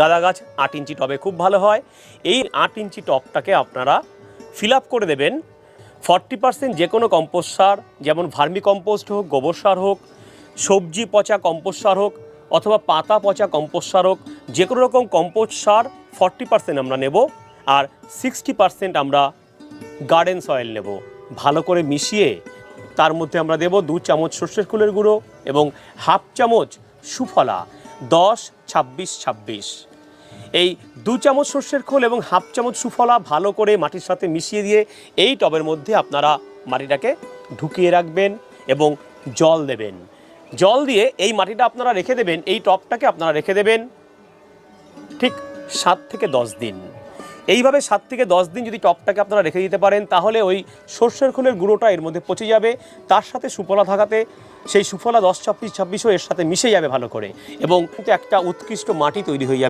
গাঁদা গাছ আট ইঞ্চি টবে খুব ভালো হয়। এই আট ইঞ্চি টবটাকে আপনারা ফিল করে দেবেন। ফর্টি পার্সেন্ট যে কোনো কম্পোস্ট সার, যেমন ভার্মি কম্পোস্ট হোক, গোবর সার হোক, সবজি পচা কম্পোস্ট সার হোক, অথবা পাতা পচা কম্পোস্ট সার হোক যে কোনো রকম কম্পোস্ট সার ফর্টি পার্সেন্ট আমরা নেব আর সিক্সটি পার্সেন্ট আমরা গার্ডেন সয়েল নেব। ভালো করে মিশিয়ে তার মধ্যে আমরা দেব দু চামচ সর্ষের ফুলের গুঁড়ো এবং হাফ চামচ সুফলা। দশ, ছাব্বিশ ছাব্বিশ। এই দু চামচ সর্ষের খোল এবং হাফ চামচ সুফলা ভালো করে মাটির সাথে মিশিয়ে দিয়ে এই টবের মধ্যে আপনারা মাটিটাকে ঢুকিয়ে রাখবেন এবং জল দেবেন। জল দিয়ে এই মাটিটা আপনারা রেখে দেবেন, এই টপটাকে আপনারা রেখে দেবেন ঠিক সাত থেকে দশ দিন। এইভাবে সাত থেকে দশ দিন যদি টপটাকে আপনারা রেখে দিতে পারেন, তাহলে ওই সর্ষের খোলের গুঁড়োটা এর মধ্যে পচে যাবে। তার সাথে সুফলা থাকাতে সেই সুফলা দশ, ছাব্বিশ, ছাব্বিশও এর সাথে মিশে যাবে ভালো করে। এবং একটা উৎকৃষ্ট মাটি তৈরি হয়ে যাবে।